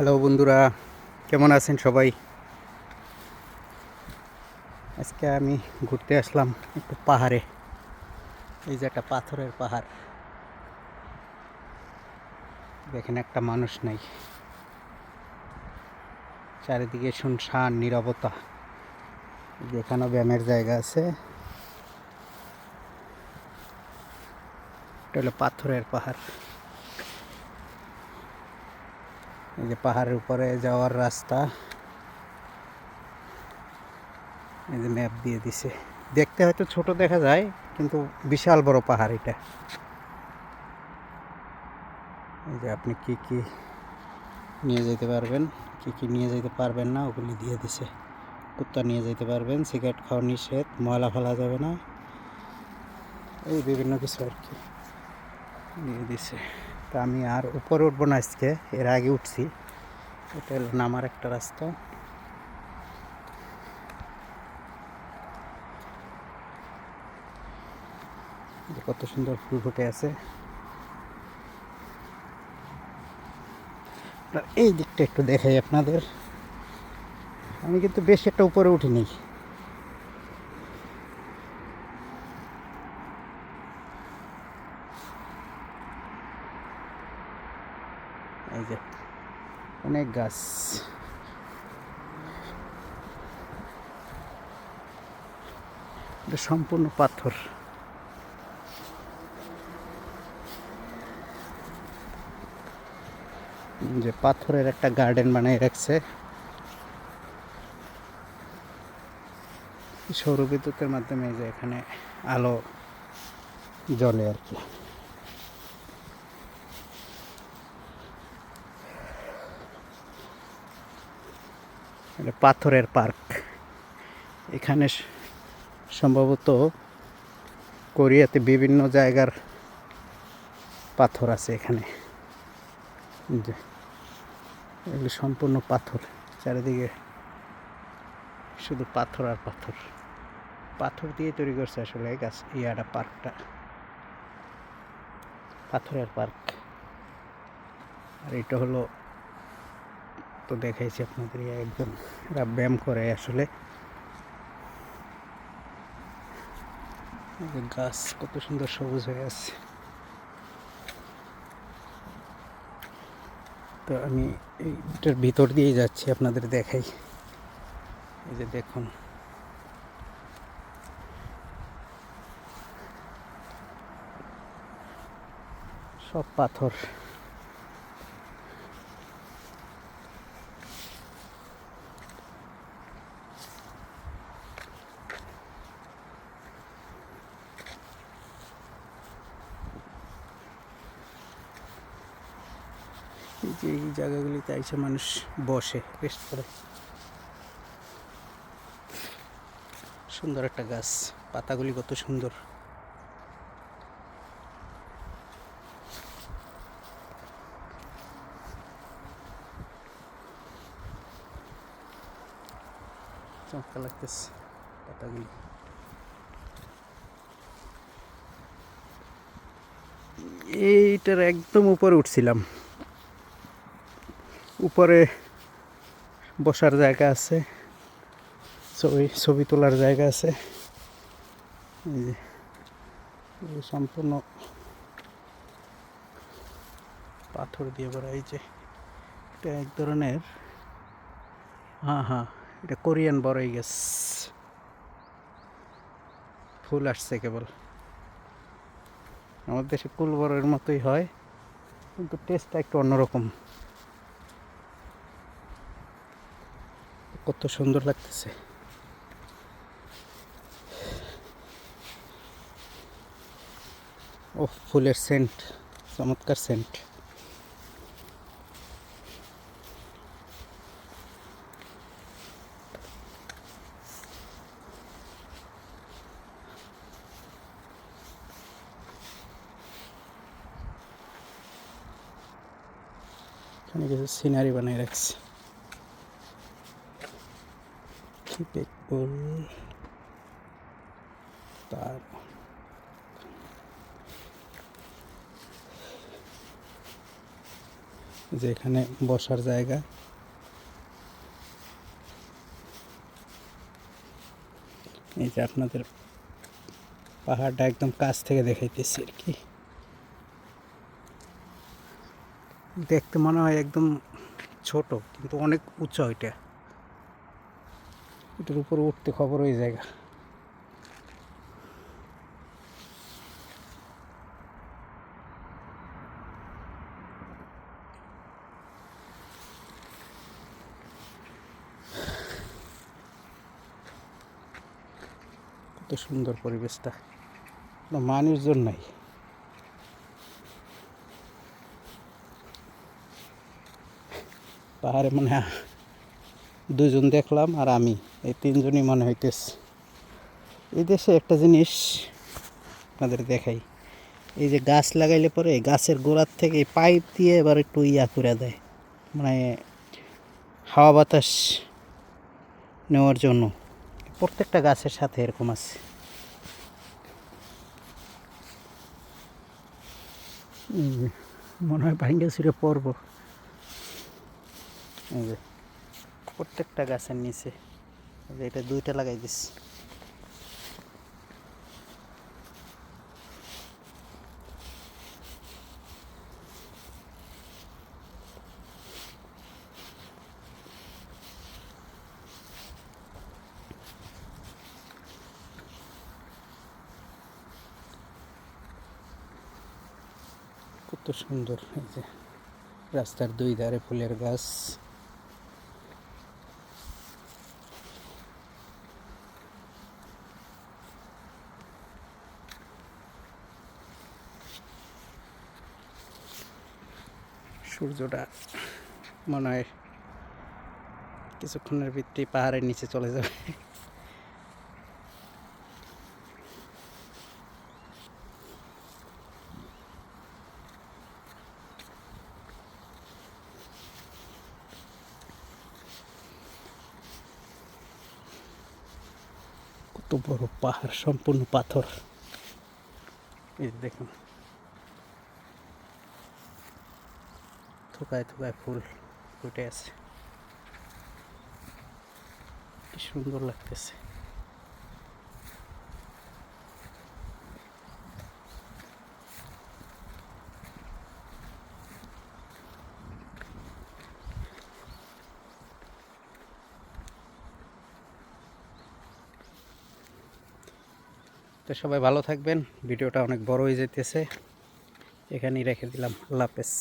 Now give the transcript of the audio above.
Hello বন্ধুরা, কেমন আছেন সবাই? আজকে আমি ঘুরতে আসলাম একটু পাহাড়ে। এই যে একটা পাথরের পাহাড়। দেখেন একটা মানুষ নাই। চারিদিকে শুনশান, নিরবতা। যেখানেও ব্যায়ামের জায়গা আছে। এটা হলো পাথরের পাহাড়। এই যে পাহাড়ের উপরে যাওয়ার রাস্তা। এই যে ম্যাপ দিয়ে দিছে। দেখতে হয়তো ছোট দেখা যায়, কিন্তু বিশাল বড় পাহাড় এটা। এই যে আপনি কি কি নিয়ে যেতে পারবেন, কি কি নিয়ে যেতে পারবেন না, ওগুলি দিয়ে দিছে। কুত্তা নিয়ে যেতে পারবেন, সিগারেট খাওয়া নিষেধ, ময়লা ফেলা যাবে না। এই বিভিন্ন কিছু আর কি দিয়ে দিছে। তা আমি আর উপরে উঠবো না আজকে, এর আগে উঠছি। এটা হলো নামার একটা রাস্তা। কত সুন্দর ফুল ফুটে আছে। এই দিকটা একটু দেখাই আপনাদের। আমি কিন্তু বেশ একটা উপরে উঠিনি। এই যে, অনেক গাছ। এটা সম্পূর্ণ পাথর। যে পাথরের একটা গার্ডেন বানিয়ে রাখছে। সৌর বিদ্যুতের মাধ্যমে যে এখানে আলো জ্বলে আর কি। পাথরের পার্ক। এখানে সম্ভবত কোরিয়াতে বিভিন্ন জায়গার পাথর আছে এখানে। এগুলি সম্পূর্ণ পাথর। চারিদিকে শুধু পাথর আর পাথর। পাথর দিয়ে তৈরি করছে আসলে গাছ ইয়াটা, পার্কটা। পাথরের পার্ক। আর এটা হলো তো দেখাইছি আপনাদের একজন এরা ব্যায়াম করে আসলে। গাছ কত সুন্দর সবুজ হয়ে আছে। তো আমি এইটার ভিতর দিয়ে যাচ্ছি, আপনাদের দেখাই। এই যে দেখুন। সব পাথর। এই যে এই জায়গাগুলিতে এসে মানুষ বসে রেস্ট করে। সুন্দর একটা গাছ, পাতাগুলি কত সুন্দর। চমৎকার লাগতেছে পাতাগুলি। এইটার একদম উপরে উঠছিলাম। উপরে বসার জায়গা আছে। ছবি ছবি তোলার জায়গা আছে। সম্পূর্ণ পাথর দিয়ে ভরা, এই যে এটা এক ধরনের হ্যাঁ হ্যাঁ এটা কোরিয়ান বড়ই গাছ ফুল আসছে কেবল। আমাদের দেশে কুল বড়ের মতোই হয়, কিন্তু টেস্টটা একটু অন্যরকম। কত সুন্দর লাগতেছে। ও ফুলের সেন্ট চমৎকার সেন্ট এখানে কিছু সিনারি বানিয়ে রাখছে। কি দেখবল তার যে এখানে বসার জায়গা। এই যে আপনাদের পাহাড়টা একদম কাছ থেকে দেখাইতেছি আর কি। দেখতে মনে হয় একদম ছোট, কিন্তু অনেক উঁচু এটা। এটার উপর উঠতে খবর ওই জায়গা। কত সুন্দর পরিবেশটা। মানুষজন নাই। পাহাড়ে মনে দুজন দেখলাম আর আমি। এই তিনজনই মনে হইতেছে। এই দেশে একটা জিনিস আপনাদের দেখাই। এই যে গাছ লাগাইলে পরে গাছের গোড়ার থেকে পাইপ দিয়ে এবার একটু ইয়া করে দেয়। মানে হাওয়া বাতাস নেওয়ার জন্য। প্রত্যেকটা গাছের সাথে এরকম আছে। মনে হয় ভাঙ্গে ছিঁড়ে পড়ব। প্রত্যেকটা গাছের নিচে। এটা দুইটা লাগাই দিস। কত সুন্দর এই যে রাস্তার দুই ধারে ফুলের গাছ। সূর্যটা মনে হয় কিছুক্ষণের ভিত্তি পাহাড়ের নিচে চলে যাবে। কত বড় পাহাড়, সম্পূর্ণ পাথর। এই দেখুন। থোকায় থোকায় ফুল ফুটে আছে। কি সুন্দর লাগতেছে। তো সবাই ভালো থাকবেন, ভিডিওটা অনেক বড় হয়ে যেতেছে। এখানেই রেখে দিলাম। আল্লাহ হাফেজ।